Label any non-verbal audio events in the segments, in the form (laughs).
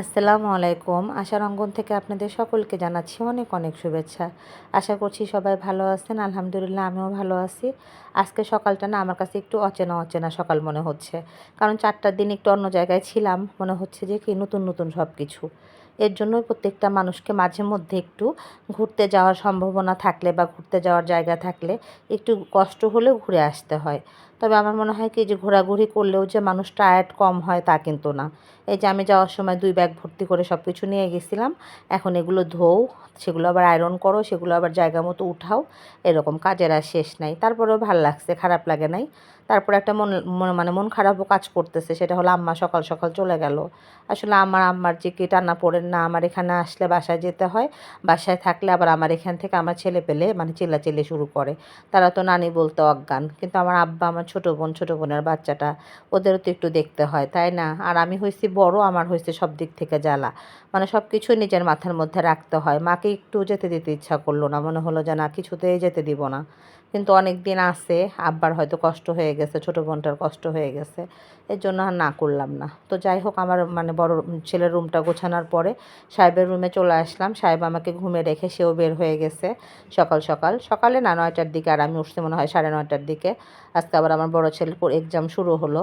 আসসালামু আলাইকুম। আশার অঙ্গন থেকে আপনাদের সকলকে জানাচ্ছি অনেক অনেক শুভেচ্ছা। আশা করছি সবাই ভালো আছেন। আলহামদুলিল্লাহ আমিও ভালো আছি। আজকে সকালটা না আমার কাছে একটু অচেনা অচেনা সকাল মনে হচ্ছে। কারণ চারটার দিন একটু অন্য জায়গায় ছিলাম। মনে হচ্ছে যে কি নতুন নতুন সব কিছু এর জন্যই প্রত্যেকটা মানুষকে মাঝে মধ্যে একটু ঘুরতে যাওয়ার সম্ভাবনা থাকলে বা ঘুরতে যাওয়ার জায়গা থাকলে একটু কষ্ট হলেও ঘুরে আসতে হয়। তবে আমার মনে হয় কি, যে ঘোরাঘুরি করলেও যে মানুষ টায়ার্ড কম হয় তা কিন্তু না। এই যে আমি যাওয়ার সময় দুই ব্যাগ ভর্তি করে সব কিছু নিয়ে গেছিলাম, এখন এগুলো ধোও, সেগুলো আবার আয়রন করো, সেগুলো আবার জায়গা মতো উঠাও, এরকম কাজের আর শেষ নাই। তারপরেও ভালো লাগছে, খারাপ লাগে নাই। তারপর একটা মন মানে মন খারাপও কাজ করতেছে, সেটা হলো আম্মা সকাল সকাল চলে গেল। আসলে আমার আম্মার যে কি টানা পড়েন না, আমার এখানে আসলে বাসায় যেতে হয়। বাসায় থাকলে আবার আমার এখান থেকে আমার ছেলে পেলে মানে চিল্লাচিল্লি শুরু করে। তারা তো নানি বলতে অজ্ঞান, কিন্তু আমার আব্বা আমার ছোটো বোন, ছোট বোনের বাচ্চাটা, ওদেরও তো একটু দেখতে হয়, তাই না? আর আমি হয়েছি বড়, আমার হয়েছে সব দিক থেকে জ্বালা। মানে সব কিছু নিজের মাথার মধ্যে রাখতে হয়। মাকে একটু যেতে দিতে ইচ্ছা করল না, মনে হলো যে না, কিছুতেই যেতে দিব না। কিন্তু অনেক দিন আছে, আব্বার হয়তো কষ্ট হয়ে গেছে, ছোটো বোনটার কষ্ট হয়ে গেছে, এর জন্য আর না করলাম না। তো যাই হোক, আমার মানে বড় ছেলের রুমটা গোছানোর পরে সাহেবের রুমে চলে আসলাম। সাহেব আমাকে ঘুমে রেখে সেও বের হয়ে গেছে সকাল সকাল। সকালে না, নয়টার দিকে, আর আমি উঠতে মনে হয় সাড়ে নয়টার দিকে। আজকে আবার আমার বড় ছেলের এক্সাম শুরু হলো।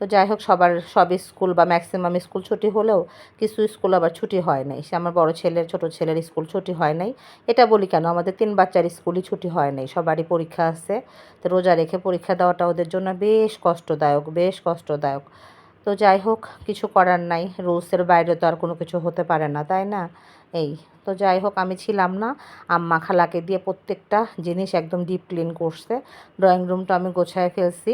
তো যাই হোক, সবার সব স্কুল বা ম্যাক্সিমাম স্কুল ছুটি হলেও কিছু স্কুল আবার ছুটি হয় নাই। সে আমার বড় ছেলের, ছোট ছেলের স্কুল ছুটি হয় নাই। এটা বলি কেন? আমাদের তিন বাচ্চার স্কুলই ছুটি হয় নাই। সবারই পরীক্ষা আছে। তো রোজা রেখে পরীক্ষা দেওয়াটা ওদের জন্য বেশ কষ্টদায়ক বেশ কষ্টদায়ক। তো যাই হোক, কিছু করার নাই। রুলসের বাইরে তো আর কোনো কিছু হতে পারে না, তাই না? এই, তো যাই হোক, আমি ছিলাম না। আম্মা খালাকে দিয়ে প্রত্যেকটা জিনিস একদম ডিপ ক্লিন করছে। ড্রয়িং রুমটা আমি গোছায় ফেলছি।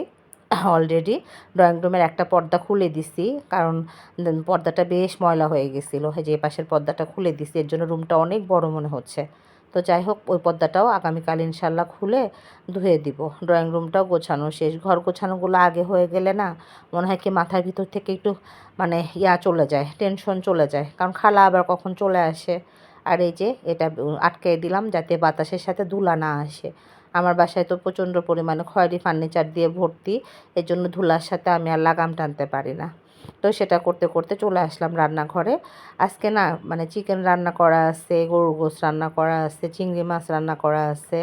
অলরেডি ড্রয়িং রুমের একটা পর্দা খুলে দিছি। কারণ পর্দাটা বেশ ময়লা হয়ে গেছিল। যে পাশের পর্দাটা খুলে দিছি, এর জন্য রুমটা অনেক বড় মনে হচ্ছে। তো যাই হোক, ওই পর্দাটাও আগামীকাল ইনশাল্লাহ খুলে ধুয়ে দিব। ড্রয়িং রুমটাও গোছানো শেষ। ঘর গোছানোগুলো আগে হয়ে গেলে না মনে হয় কি মাথার ভিতর থেকে একটু মানে ইয়া চলে যায় টেনশন চলে যায়। কারণ খালা আবার কখন চলে আসে। আর এই যে এটা আটকে দিলাম যাতে বাতাসের সাথে ধুলা না আসে। আমার বাসায় তো প্রচণ্ড পরিমাণে খয়েরি ফার্নিচার দিয়ে ভর্তি এর জন্য ধুলার সাথে আমি আর লাগাম টানতে পারি না। তো সেটা করতে করতে চলে আসলাম রান্নাঘরে। আজকে না মানে চিকেন রান্না করা আছে, গরুর গোস রান্না করা আছে, চিংড়ি মাছ রান্না করা আছে।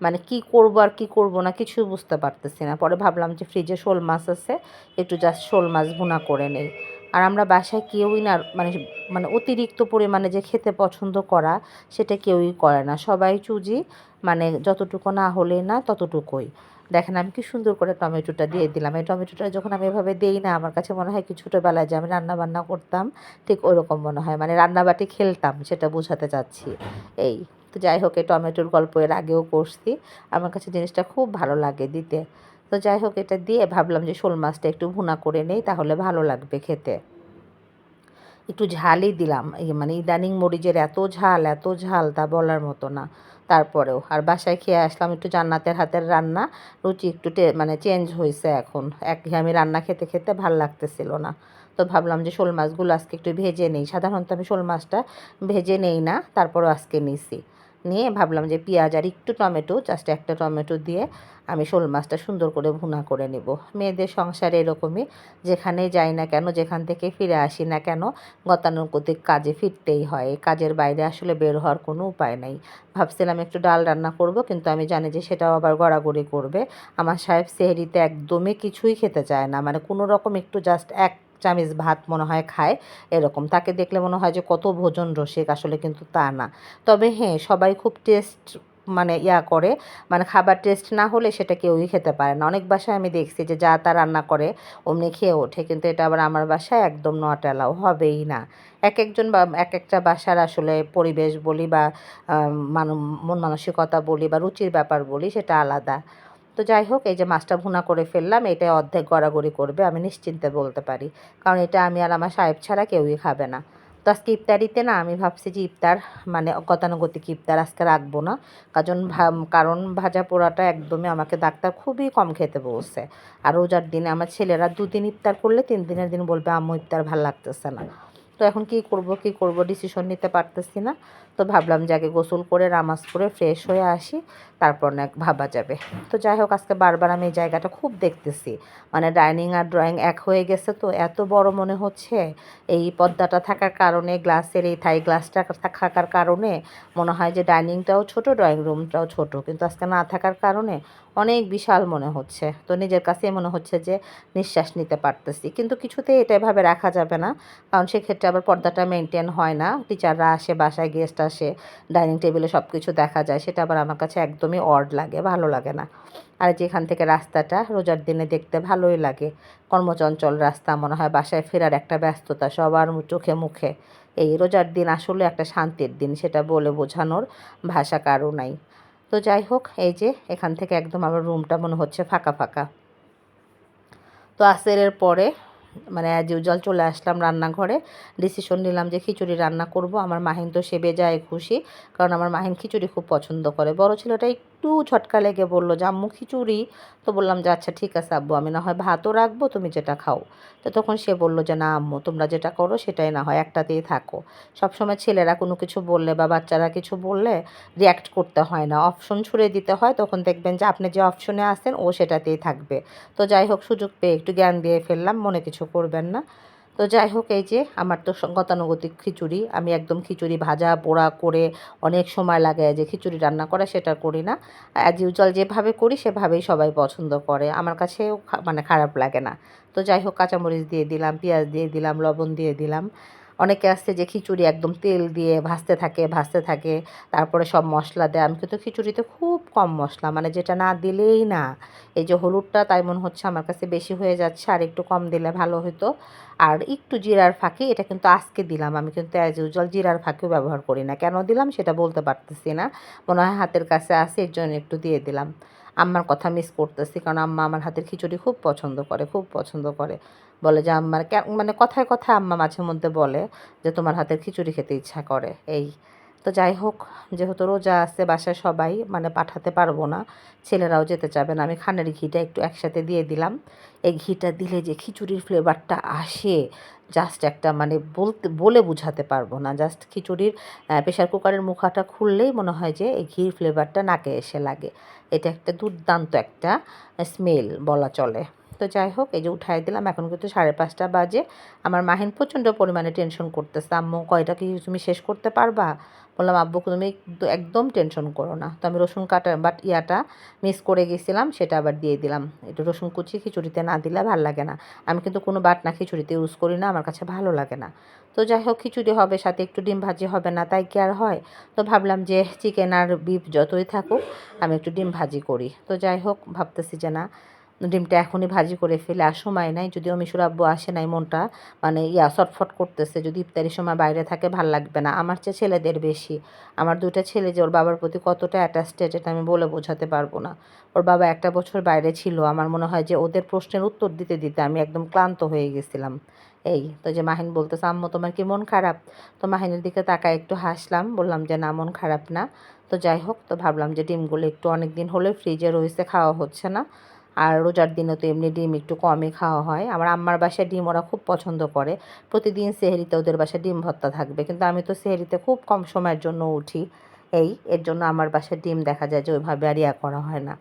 মানে কি করব আর কি করব না কিছু বুঝতে পারতেছি না। পরে ভাবলাম যে ফ্রিজে শোল মাছ আছে, একটু জাস্ট শোল মাছ ভুনা করে নেই। আর আমরা বাসায় কেউই না মানে মানে অতিরিক্ত পরিমাণে যে খেতে পছন্দ করা, সেটা কেউই করে না। সবাই চুজি মানে যতটুকু না হলে না ততটুকুই। দেখেন আমি কি সুন্দর করে টমেটোটা দিয়ে দিলাম। এই টমেটোটা যখন আমি এভাবে দিই না, আমার কাছে মনে হয় কি ছোটোবেলায় যে আমি রান্না বান্না করতাম, ঠিক ওরকম মনে হয়। মানে রান্নাবাটি খেলতাম, সেটা বোঝাতে চাচ্ছি। এই, তো যাই হোক, এই টমেটোর গল্প এর আগেও করছি। আমার কাছে জিনিসটা খুব ভালো লাগে দিতে। তো যাই হোক, এটা দিয়ে ভাবলাম যে শোল মাছটা একটু ভুনা করে নেই, তাহলে ভালো লাগবে খেতে। একটু ঝালই দিলাম মানে ইদানিং মরিচের এত ঝাল এত ঝাল তা বলার মতো না। তারপরেও আর বাসায় খেয়ে আসলাম একটু জান্নাতের হাতের রান্না, রুচি একটু মানে চেঞ্জ হয়েছে এখন। এক আমি রান্না খেতে খেতে ভালো লাগতেছিল না। তো ভাবলাম যে শোল মাছগুলো আজকে একটু ভেজে নেই। সাধারণত আমি শোল মাছটা ভেজে নেই না, তারপরও আজকে নিছি। নিয়ে ভাবলাম যে পেঁয়াজ আর একটু টমেটো জাস্ট একটা টমেটো দিয়ে আমি শোল মাছটা সুন্দর করে ভুনা করে নেব। মেয়েদের সংসারে এরকমই যেখানে যাই না কেন, যেখান থেকে ফিরে আসি না কেন, গতানুগতিক কাজে ফিরতেই হয়। কাজের বাইরে আসলে বের হওয়ার কোনো উপায় নেই। ভাবছিলাম একটু ডাল রান্না করব, কিন্তু আমি জানি যে সেটাও আবার গড়াগড়ি করবে। আমার সাহেব সেহরিতে একদমই কিছুই খেতে চায় না। মানে কোনো রকম একটু জাস্ট এক চামিচ ভাত মনে হয় খায়, এরকম। তাকে দেখলে মনে হয় যে কত ভোজন রসিক, আসলে কিন্তু তা না। তবে হ্যাঁ সবাই খুব টেস্ট মানে ইয়া করে মানে খাবার টেস্ট না হলে সেটা কেউই খেতে পারে না। অনেক বাসায় আমি দেখছি যে যা তা রান্না করে, অমনি খেয়ে ওঠে। কিন্তু এটা আবার আমার বাসায় একদম নট অ্যালাউ হবেই না। এক একজন বা এক একটা বাসার আসলে পরিবেশ বলি বা মন মানসিকতা বলি বা রুচির ব্যাপার বলি, সেটা আলাদা। তো যাই হোক, এই যে মাছটা ভুনা করে ফেললাম এটা অর্ধেক গড়াগড়ি করবে, আমি নিশ্চিন্তে বলতে পারি। কারণ এটা আমি আর আমার সাহেব ছাড়া কেউই খাবে না। তো আজকে ইফতারিতে না, আমি ভাবছি যে ইফতার মানে গতানুগতিক ইফতার আজকে রাখব না। কারণ কারণ ভাজা পোড়াটা একদমই আমাকে ডাক্তার খুবই কম খেতে বলছে। আর রোজার দিনে আমার ছেলেরা দুদিন ইফতার করলে তিন দিনের দিন বলবে, আম্মু, ইফতার ভালো লাগতেছে না। তো এখন কি করব কি করব ডিসিশন নিতে পারতেছি না। তো ভাবলাম যে আগে গোসল করে, নামাজ করে ফ্রেশ হয়ে আসি, তারপর না ভাবা যাবে। তো যাই হোক, আজকে বারবার আমি এই জায়গাটা খুব দেখতেছি। মানে ডাইনিং আর ড্রয়িং এক হয়ে গেছে তো, এত বড় মনে হচ্ছে। এই পর্দাটা থাকার কারণে গ্লাসের এই থাই গ্লাসটা থাকার কারণে, মনে হয় যে ডাইনিংটাও ছোট ড্রয়িং রুমটাও ছোট। কিন্তু আজকে না থাকার কারণে অনেক বিশাল মনে হচ্ছে। তো নিজের কাছেই মনে হচ্ছে যে নিঃশ্বাস নিতে পারতেছি। কিন্তু কিছুতেই এটা এভাবে রাখা যাবে না। কারণ সেক্ষেত্রে আবার পর্দাটা মেনটেন হয় না। টিচাররা আসে, বাসায় গেস্ট আসে, ডাইনিং টেবিলে সব কিছু দেখা যায়, সেটা আবার আমার কাছে একদমই অড লাগে, ভালো লাগে না। আর যেখান থেকে রাস্তাটা, রোজার দিনে দেখতে ভালোই লাগে। কর্মচঞ্চল রাস্তা মনে হয়, বাসায় ফেরার একটা ব্যস্ততা সবার চোখে মুখে। এই রোজার দিন আসলে একটা শান্তির দিন, সেটা বলে বোঝানোর ভাষা কারও নাই। তো যাই হোক, এই যে এখান থেকে একদম আমার রুমটা মনে হচ্ছে ফাঁকা ফাঁকা। তো আসেরের পরে মানে অ্যাজ ইউজুয়াল চলে আসলাম রান্নাঘরে। ডিসিশন নিলাম যে খিচুড়ি রান্না করব। আমার মাহিন তো সেবে যায় খুশি, কারণ আমার মাহিন খিচুড়ি খুব পছন্দ করে। বড় ছেলেটা একটু ছটকা লেগে বলল, যে আম্মু খিচুড়ি? তো বললাম, যে আচ্ছা ঠিক আছে আব্বু, আমি না হয় ভাতও রাখব, তুমি যেটা খাও। তো তখন সে বলল, যে না আম্মু, তোমরা যেটা করো সেটাই না হয়, একটাতেই থাকো। সবসময় ছেলেরা কোনো কিছু বললে বা বাচ্চারা কিছু বললে রিয়্যাক্ট করতে হয় না। অপশন ছুড়ে দিতে হয়, তখন দেখবেন যে আপনি যে অপশনে আসেন ও সেটাতেই থাকবে। তো যাই হোক, সুযোগ পেয়ে একটু জ্ঞান দিয়ে ফেললাম, মনে কিছু করবেন না। তো যাই হোক, এই যে আমার তো গতানুগতিক খিচুড়ি। আমি একদম খিচুড়ি ভাজা, পোড়া করে অনেক সময় লাগে যে খিচুড়ি রান্না করা, সেটা করি না। অ্যাজ ইউজুয়াল যেভাবে করি, সেভাবেই সবাই পছন্দ করে। আমার কাছেও মানে খারাপ লাগে না। তো যাই হোক, কাঁচামরিচ দিয়ে দিলাম, পেঁয়াজ দিয়ে দিলাম, লবণ দিয়ে দিলাম। অনেকে আসছে যে খিচুড়ি একদম তেল দিয়ে ভাজতে থাকে ভাজতে থাকে, তারপরে সব মশলা দেয়। আমি কিন্তু খিচুড়িতে খুব কম মশলা মানে যেটা না দিলেই না। এই যে হলুদটা তাই মনে হচ্ছে আমার কাছে বেশি হয়ে যাচ্ছে, আর একটু কম দিলে ভালো হতো আর একটু জিরার ফাঁকি, এটা কিন্তু আজকে দিলাম। আমি কিন্তু অ্যাজ ইউজুয়াল জিরার ফাঁকিও ব্যবহার করি না। কেন দিলাম সেটা বলতে পারতেছি না। মনে হয় হাতের কাছে আসে এর জন্য একটু দিয়ে দিলাম। আম্মার কথা মিস করতেছি, কারণ আম্মা আমার হাতের খিচুড়ি খুব পছন্দ করে, খুব পছন্দ করে। বলে যে, আম্মার মানে কথায় কথায় আম্মা মাঝে মধ্যে বলে যে, তোমার হাতের খিচুড়ি খেতে ইচ্ছা করে। এই। তো যাই হোক, যেহেতু রোজা আছে বাসায় সবাই মানে পাঠাতে পারব না, ছেলেরাও যেতে চাবে না, আমি খানের ঘিটা একটু একসাথে দিয়ে দিলাম। এই ঘিটা দিলে যে খিচুড়ির ফ্লেভারটা আসে জাস্ট একটা মানে বলতে, বলে বুঝাতে পারব না। জাস্ট খিচুড়ির প্রেশার কুকারের মুখাটা খুললেই মনে হয় যে এই ঘির ফ্লেভারটা নাকে এসে লাগে। এটা একটা দুর্দান্ত একটা স্মেল বলা চলে। তো যাই হোক, এই যে উঠাই দিলাম, এখন কিন্তু সাড়ে পাঁচটা বাজে। আমার মাহিন প্রচণ্ড পরিমাণে টেনশন করতেছে। আম্মু, কয়টা কি তুমি শেষ করতে পারবা? বললাম আব্বুকে তুমি একদম টেনশন করো না। তো আমি রসুন কাটা বাট ইয়াটা মিস করে গেছিলাম, সেটা আবার দিয়ে দিলাম। একটু রসুন কুচি খিচুড়িতে না দিলে ভালো লাগে না। আমি কিন্তু কোনো বাটনা খিচুড়িতে ইউজ করি না, আমার কাছে ভালো লাগে না। তো যাই হোক, খিচুড়ি হবে, সাথে একটু ডিম ভাজি হবে না, তাই কি আর হয়? তো ভাবলাম যে চিকেন আর বিফ যতই থাকুক, আমি একটু ডিম ভাজি করি। তো যাই হোক, ভাবতেছি যে না ডিমটা এখনই ভাজি করে ফেলে, আর সময় নাই, যদিও মিশুর আব্বু আসে নাই মনটা মানে ইয়া ছটফট করতেছে, যদি ইফতারির সময় বাইরে থাকে ভালো লাগবে না। আমার চেয়ে ছেলেদের বেশি। আমার দুইটা ছেলে যে ওর বাবার প্রতি কতটা অ্যাটাচটেড এটা আমি বলে বোঝাতে পারব না। ওর বাবা একটা বছর বাইরে ছিল, আমার মনে হয় যে ওদের প্রশ্নের উত্তর দিতে দিতে আমি একদম ক্লান্ত হয়ে গেছিলাম। এই তো যে মাহিন বলতেছে, আম্মু, তোমার কি মন খারাপ? তো মাহিনের দিকে তাকায়, একটু হাসলাম, বললাম যে, না, মন খারাপ না। তো যাই হোক, তো ভাবলাম যে ডিমগুলো একটু অনেক দিন হলে ফ্রিজে রয়েছে, খাওয়া হচ্ছে না। আর রোজার দিনে তো এমনি ডিম একটু কমই খাওয়া হয়। আমার আম্মার বাসায় ডিম ওরা খুব পছন্দ করে। প্রতিদিন সেহেরিতে ওদের বাসায় ডিম ভর্তা থাকবে। কিন্তু আমি তো সেহেরিতে খুব কম সময়ের জন্য উঠি। এই, এর জন্য আমার বাসায় ডিম দেখা যায় যে ওইভাবে আর ইয়া করা হয় না।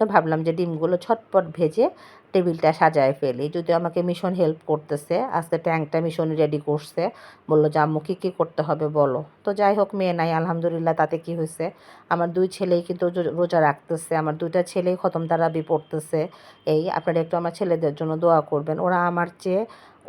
তো ভাবলাম যে ডিমগুলো ছটপট ভেজে টেবিলটা সাজায় ফেলি। যদি আমাকে মিশন হেল্প করতেছে, আজকে ট্যাঙ্কটা মিশন রেডি করছে, বলল যে, আম্মু, কী কী করতে হবে বলো? তো যাই হোক, মেয়ে নাই, আলহামদুলিল্লাহ তাতে কি হয়েছে? আমার দুই ছেলেই কিন্তু রোজা রাখতেছে, আমার দুইটা ছেলেই খতম তারাবি পড়তেছে। এই, আপনারা একটু আমার ছেলেদের জন্য দোয়া করবেন। ওরা আমার চেয়ে,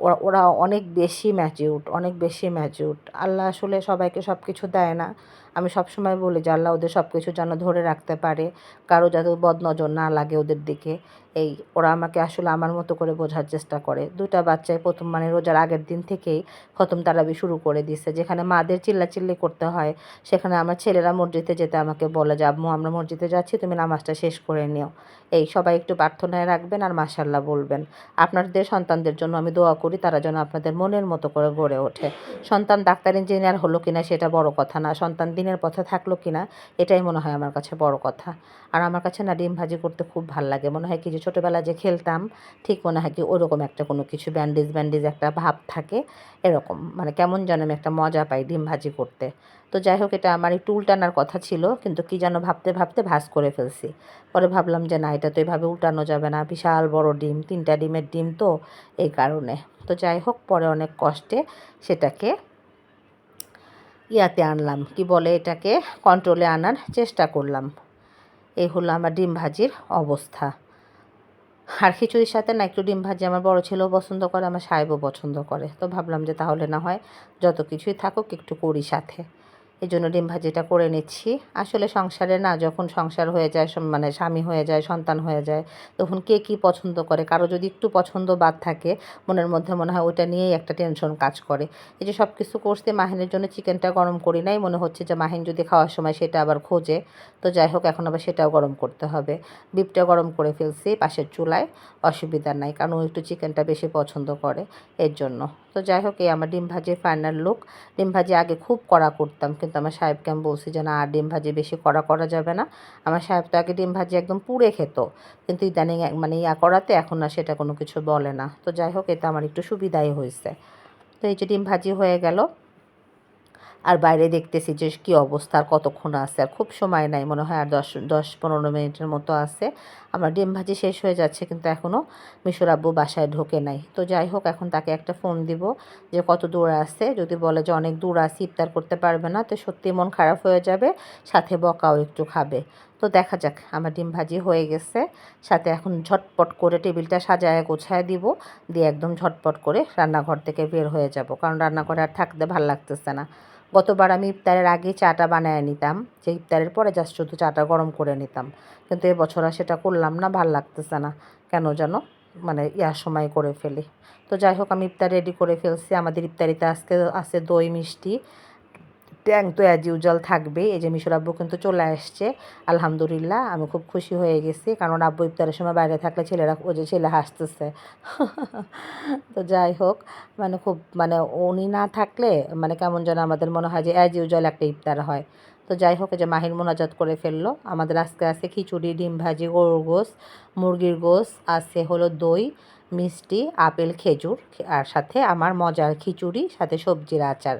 ওরা ওরা অনেক বেশি ম্যাচিউড অনেক বেশি ম্যাচিউড আল্লাহ আসলে সবাইকে সব কিছু দেয় না। আমি সবসময় বলি যে আল্লাহ ওদের সব কিছু যেন ধরে রাখতে পারে, কারও যাতে বদনজর না লাগে ওদের দিকে। এই ওরা আমাকে আসলে আমার মতো করে বোঝার চেষ্টা করে। দুইটা বাচ্চায় প্রথম মানে রোজার আগের দিন থেকেই খতম তারাবি শুরু করে দিছে। যেখানে মাদের চিল্লাচিল্লি করতে হয়, সেখানে আমার ছেলেরা মসজিদে যেতে আমাকে বলে যে আম্মু আমরা মসজিদে যাচ্ছি, তুমি নামাজটা শেষ করে নিও। এই সবাই একটু প্রার্থনায় রাখবেন আর মাসাল্লাহ বলবেন। আপনাদের সন্তানদের জন্য আমি দোয়া করি, তারা যেন আপনাদের মনের মতো করে গড়ে ওঠে। সন্তান ডাক্তার, ইঞ্জিনিয়ার হলো কিনা সেটা বড় কথা না। সন্তান দিনের পথে থাকল কিনা, এটাই মনে হয় আমার কাছে বড় কথা। আর আমার কাছে না ডিম ভাজি করতে খুব ভালো লাগে। মনে হয় কি যে ছোটোবেলায় যে খেলতাম, ঠিক মনে হয় কি ওরকম একটা কোনো কিছু ব্যান্ডেজ ব্যান্ডেজ একটা ভাব থাকে এরকম। মানে কেমন যেন আমি একটা মজা পাই ডিম ভাজি করতে। তো যাই হোক, এটা আমার একটু উল্টানোর কথা ছিল, কিন্তু কি যেন ভাবতে ভাবতে ভাজ করে ফেলছি। পরে ভাবলাম যে না, এটা তো এভাবে উল্টানো যাবে না। বিশাল বড় ডিম, তিনটা ডিমের ডিম তো এই কারণে। তো যাই হোক, পরে অনেক কষ্টে সেটাকে ইয়াতে আনলাম। কি বলে এটাকে? কন্ট্রোলে আনার চেষ্টা করলাম। এই হলো আমার ডিম ভাজির অবস্থা। আর খিচুড়ির সাথে না একটু ডিম ভাজি আমার বড় ছেলেও পছন্দ করে, আমার সাহেবও পছন্দ করে। তো ভাবলাম যে তাহলে না হয় যত কিছুই থাকুক একটু করি সাথে। এই জন্য ডিম ভাজিটা করে নিচ্ছি। আসলে সংসারে না যখন সংসার হয়ে যায় মানে স্বামী হয়ে যায়, সন্তান হয়ে যায়, তখন কে কী পছন্দ করে? কারও যদি একটু পছন্দ বাদ থাকে, মনের মধ্যে মনে হয় ওইটা নিয়েই একটা টেনশন কাজ করে। এই যে সব কিছু করতে মাহিনের জন্য চিকেনটা গরম করি নাই, মনে হচ্ছে যে মাহিন যদি খাওয়ার সময় সেটা আবার খোঁজে। তো যাই হোক, এখন আবার সেটাও গরম করতে হবে। বিপটা গরম করে ফেলছি পাশের চুলায়, অসুবিধা নাই, কারণ ও একটু চিকেনটা বেশি পছন্দ করে এর জন্য। তো যাই হোক, এই আমার ডিম ভাজির ফাইনাল লুক ডিম ভাজি আগে খুব কড়া করতাম, কিন্তু আমার সাহেবকে আমি বলছি যে, না, আর ডিম ভাজি বেশি কড়া করা যাবে না। আমার সাহেব তো আগে ডিম ভাজি একদম পুড়ে খেত। কিন্তু ইদানিং মানে ইয়া করাতে এখন না সেটা কোনো কিছু বলে না। তো যাই হোক এতে আমার একটু সুবিধাই হয়েছে। তো এই যে ডিম ভাজি হয়ে গেল। আর বাইরে দেখতেছি যে কী অবস্থা, আর কতক্ষণ আছে? আর খুব সময় নাই মনে হয়, আর দশ দশ পনেরো মিনিটের মতো আছে। আমার ডিম ভাজি শেষ হয়ে যাচ্ছে, কিন্তু এখনও মিশর আব্বু বাসায় ঢোকে নাই। তো যাই হোক, এখন তাকে একটা ফোন দিব যে কত দূর আছে। যদি বলে যে অনেক দূর আছে, ইফতার করতে পারবে না, তো সত্যি মন খারাপ হয়ে যাবে, সাথে বকাও একটু খাবে। তো দেখা যাক, আমার ডিম ভাজি হয়ে গেছে। সাথে এখন ঝটপট করে টেবিলটা সাজায় গোছায় দিব, দিয়ে একদম ঝটপট করে রান্নাঘর থেকে বের হয়ে যাব। কারণ রান্নাঘরে আর থাকতে ভালো লাগতেছে না। গতবার আমি ইফতারের আগে চাটা বানিয়ে নিতাম, যে ইফতারের পরে জাস্ট শুধু চাটা গরম করে নিতাম। কিন্তু এবছর আর সেটা করলাম না, ভালো লাগতেছে না। কেন যেন মানে ইয়ার সময় করে ফেলি। তো যাই হোক, আমি ইফতার রেডি করে ফেলছি। আমাদের ইফতারিতে আজকে আছে দই মিষ্টি ট্যাং তো অ্যাজ ইউজুয়াল থাকবে। এই যে মিশর আব্বু কিন্তু চলে আসছে। আলহামদুলিল্লাহ, আমি খুব খুশি হয়ে গেছি। কারণ আব্বু ইফতারের সময় বাইরে থাকলে ছেলেরা, ও যে ছেলে হাসতেছে। (laughs) তো যাই হোক মানে খুব মানে উনি না থাকলে মানে কেমন যেন আমাদের মনে হয় যে অ্যাজ ইউজুয়াল একটা ইফতার হয়। তো যাই হোক যে মাহির মোনাজাত করে ফেলল। আমাদের আজকে আছে খিচুড়ি, ডিম ভাজি গরুর গোস মুরগির গোস আছে হলো দই, মিষ্টি, আপেল, খেজুর, আর সাথে আমার মজার খিচুড়ি, সাথে সবজির আচার,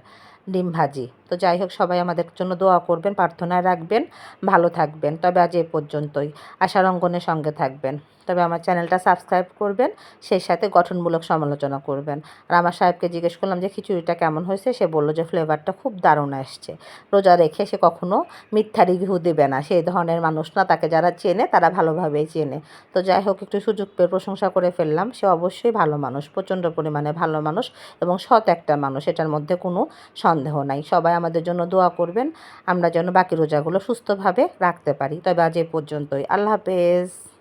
ডিম ভাজি। তো যাই হোক, সবাই আমাদের জন্য দোয়া করবেন, প্রার্থনায় রাখবেন, ভালো থাকবেন। তবে আজ এ পর্যন্তই। আশার অঙ্গনের সঙ্গে থাকবেন। তবে আমার চ্যানেলটা সাবস্ক্রাইব করবেন, সেই সাথে গঠনমূলক সমালোচনা করবেন। আর আমার সাহেবকে জিজ্ঞেস করলাম যে, খিচুড়িটা কেমন হয়েছে? সে বলল যে, ফ্লেভারটা খুব দারুণ আসছে। রোজা রেখে সে কখনো মিথ্যা রিভিউ দেবে না। সেই ধরনের মানুষ না, তাকে যারা চেনে, তারা ভালোভাবেই চেনে। তো যাই হোক, একটু সুযোগ পেয়ে প্রশংসা করে ফেললাম। সে অবশ্যই ভালো মানুষ, প্রচণ্ড পরিমাণে ভালো মানুষ এবং সৎ একটা মানুষ, এটার মধ্যে কোনো সন্দেহ নাই। সবাই আমাদের জন্য দোয়া করবেন। আমরা যেন বাকি রোজাগুলো সুস্থভাবে রাখতে পারি। তবে আজ এ পর্যন্তই। আল্লাহ হাফেজ।